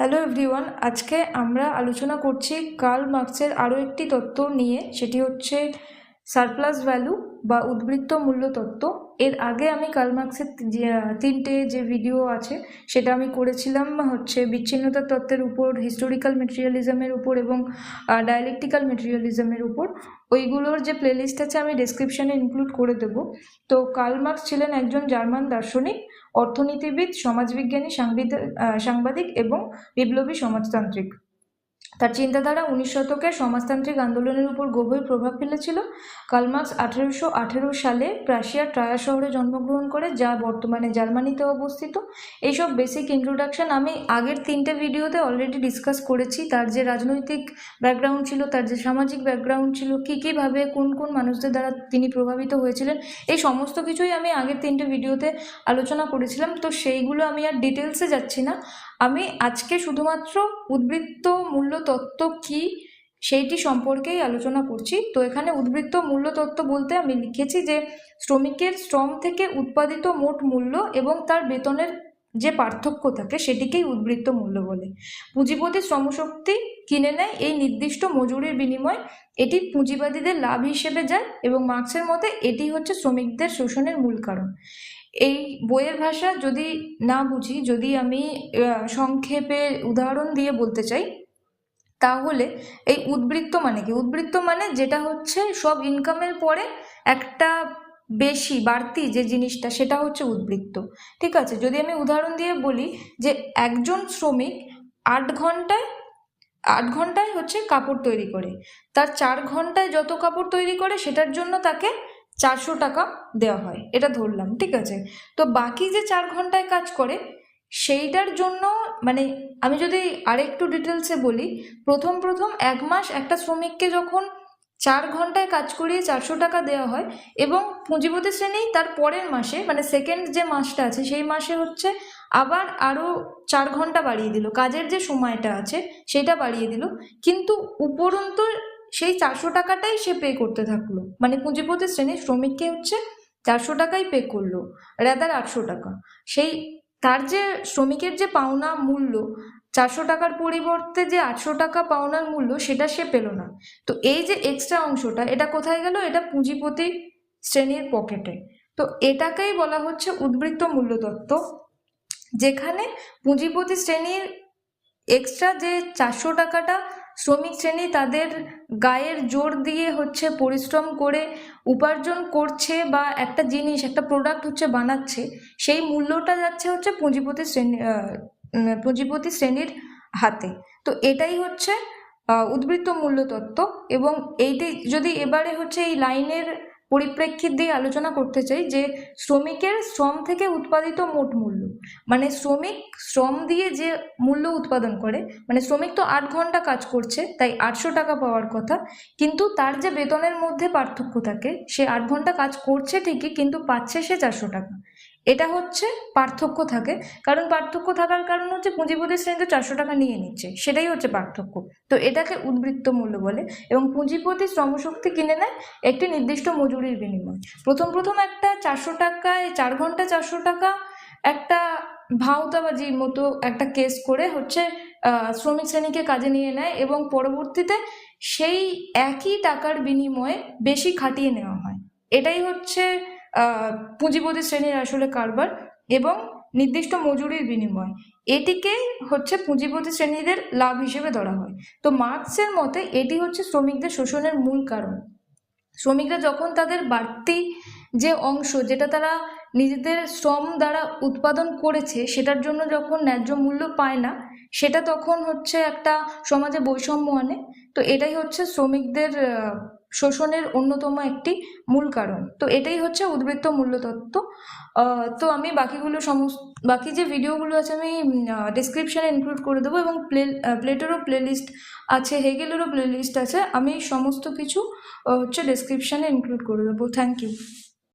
Hello everyone আজকে আমরা আলোচনা করছি কার্ল মার্কসের আরও একটি তত্ত্ব নিয়ে সেটি হচ্ছে সারপ্লাস ভ্যালু বা উদ্বৃত্ত মূল্য তত্ত্ব, এর আগে আমি কার্ল মার্কসের যে, তিনটে যে ভিডিও আছে, সেটা আমি করেছিলাম হচ্ছে বিচ্ছিন্নতার তত্ত্বের উপর হিস্টোরিক্যাল মেটেরিয়ালিজমের উপর এবং ডায়ালেকটিক্যাল মেটেরিয়ালিজমের উপর। ওইগুলোর যে প্লেলিস্ট আছে আমি ডেসক্রিপশানে ইনক্লুড করে দেব। তো কার্ল মার্কস ছিলেন একজন জার্মান দার্শনিক, অর্থনীতিবিদ, সমাজবিজ্ঞানী সাংবাদিক এবং বিপ্লবী সমাজতান্ত্রিক। তার চিন্তাধারা উনিশ শতকে সমাজতান্ত্রিক আন্দোলনের উপর গভীর প্রভাব ফেলেছিল। কালমার্কস আঠেরোশো আঠেরো সালে প্রাশিয়ার ট্রায়া শহরে জন্মগ্রহণ করে, যা বর্তমানে জার্মানিতে অবস্থিত। এইসব বেসিক ইন্ট্রোডাকশন আমি আগের তিনটে ভিডিওতে অলরেডি ডিসকাস করেছি। তার যে রাজনৈতিক ব্যাকগ্রাউন্ড ছিল, তার যে সামাজিক ব্যাকগ্রাউন্ড ছিল, কী কীভাবে কোন কোন মানুষদের দ্বারা তিনি প্রভাবিত হয়েছিলেন, এই সমস্ত কিছুই আমি আগের তিনটে ভিডিওতে আলোচনা করেছিলাম। তো সেইগুলো আমি আর ডিটেলসে যাচ্ছি না। আমি আজকে শুধুমাত্র উদ্বৃত্ত মূল্য তত্ত্ব কী সেইটি সম্পর্কেই আলোচনা করছি। তো এখানে উদ্বৃত্ত মূল্য তত্ত্ব বলতে আমি লিখেছি যে শ্রমিকের শ্রম থেকে উৎপাদিত মোট মূল্য এবং তার বেতনের যে পার্থক্য থাকে সেটিকেই উদ্বৃত্ত মূল্য বলে। পুঁজিপতি শ্রমশক্তি কিনে নেয় এই নির্দিষ্ট মজুরির বিনিময়। এটি পুঁজিবাদীদের লাভ হিসেবে যায় এবং মার্কসের মতে এটি হচ্ছে শ্রমিকদের শোষণের মূল কারণ। এই বইয়ের ভাষা যদি না বুঝি, যদি আমি সংক্ষেপে উদাহরণ দিয়ে বলতে চাই, তাহলে এই উদ্বৃত্ত মানে কি? উদ্বৃত্ত মানে যেটা হচ্ছে সব ইনকামের পরে একটা বেশি, বাড়তি যে জিনিসটা, সেটা হচ্ছে উদ্বৃত্ত। ঠিক আছে? যদি আমি উদাহরণ দিয়ে বলি যে একজন শ্রমিক আট ঘন্টায় আট ঘন্টায় হচ্ছে কাপড় তৈরি করে। তার চার ঘন্টায় যত কাপড় তৈরি করে, সেটার জন্য তাকে চারশো টাকা দেওয়া হয়। এটা ধরলাম, ঠিক আছে? তো বাকি যে চার ঘন্টায় কাজ করে, সেইটার জন্য মানে আমি যদি আরেকটু ডিটেলসে বলি, প্রথম প্রথম এক মাস একটা শ্রমিককে যখন চার ঘন্টায় কাজ করিয়ে চারশো টাকা দেওয়া হয় এবং পুঁজিপতি শ্রেণি তার পরের মাসে মানে সেকেন্ড যে মাসটা আছে, সেই মাসে হচ্ছে আবার আরও চার ঘণ্টা বাড়িয়ে দিল। কাজের যে সময়টা আছে, সেটা বাড়িয়ে দিল। কিন্তু উপরন্তু সেই চারশো টাকাটাই সে পে করতে থাকল। মানে পুঁজিপতি শ্রেণির শ্রমিককে হচ্ছে চারশো টাকাই পে করল রেদার আটশো টাকা। সেই তার যে শ্রমিকের যে পাওনা মূল্য, চারশো টাকার পরিবর্তে যে আটশো টাকা পাওনার মূল্য, সেটা সে পেল না। তো এই যে এক্সট্রা অংশটা, এটা কোথায় গেল? এটা পুঁজিপতি শ্রেণির পকেটে। তো এটাকেই বলা হচ্ছে উদ্বৃত্ত মূল্য তত্ত্ব, যেখানে পুঁজিপতি শ্রেণির এক্সট্রা যে চারশো টাকাটা শ্রমিক শ্রেণি তাদের গায়ের জোর দিয়ে হচ্ছে পরিশ্রম করে উপার্জন করছে বা একটা জিনিস, একটা প্রোডাক্ট হচ্ছে বানাচ্ছে, সেই মূল্যটা যাচ্ছে হচ্ছে পুঁজিপতি শ্রেণি পুঁজিপতি শ্রেণির হাতে। তো এটাই হচ্ছে উদ্বৃত্ত মূল্য তত্ত্ব এবং এইটি যদি এবারে হচ্ছে এই লাইনের পরিপ্রেক্ষিত দিয়ে আলোচনা করতে চাই যে শ্রমিকের শ্রম থেকে উৎপাদিত মোট মূল্য। মানে শ্রমিক শ্রম দিয়ে যে মূল্য উৎপাদন করে মানে শ্রমিক তো আট ঘণ্টা কাজ করছে, তাই আটশো টাকা পাওয়ার কথা, কিন্তু তার যে বেতনের মধ্যে পার্থক্য থাকে, সে আট ঘণ্টা কাজ করছে ঠিকই, কিন্তু পাচ্ছে সে চারশো টাকা। এটা হচ্ছে পার্থক্য থাকে। কারণ পার্থক্য থাকার কারণ হচ্ছে পুঁজিপতি শ্রেণীতে চারশো টাকা নিয়ে নিচ্ছে। সেটাই হচ্ছে পার্থক্য। তো এটাকে উদ্বৃত্ত মূল্য বলে। এবং পুঁজিপতি শ্রমশক্তি কিনে নেয় একটি নির্দিষ্ট মজুরির বিনিময়। প্রথম প্রথম একটা চারশো টাকায় চার ঘণ্টা চারশো টাকা একটা ভাওতাবাজির মতো একটা কেস করে হচ্ছে শ্রমিক শ্রেণীকে কাজে নিয়ে নেয় এবং পরবর্তীতে সেই একই টাকার বিনিময়ে বেশি খাটিয়ে নেওয়া হয়। এটাই হচ্ছে পুঁজিপতি শ্রেণির আসলে কারবার এবং নির্দিষ্ট মজুরির বিনিময়। এটিকে হচ্ছে পুঁজিপতি শ্রেণীদের লাভ হিসেবে ধরা হয়। তো মার্কসের মতে এটি হচ্ছে শ্রমিকদের শোষণের মূল কারণ। শ্রমিকরা যখন তাদের বাড়তি যে অংশ যেটা তারা নিজেদের শ্রম দ্বারা উৎপাদন করেছে, সেটার জন্য যখন ন্যায্য মূল্য পায় না, সেটা তখন হচ্ছে একটা সমাজে বৈষম্য আনে। তো এটাই হচ্ছে শ্রমিকদের শোষণের অন্যতম একটি মূল কারণ। তো এটাই হচ্ছে উদ্বৃত্ত মূল্যতত্ত্ব। তো আমি বাকিগুলো সমস্ত, বাকি যে ভিডিওগুলো আছে আমি ডিসক্রিপশানে ইনক্লুড করে দেবো এবং প্লে প্লেটেরও প্লেলিস্ট আছে হেগেলেরও প্লেলিস্ট আছে, আমি সমস্ত কিছু হচ্ছে ডিসক্রিপশানে ইনক্লুড করে দেবো। Thank you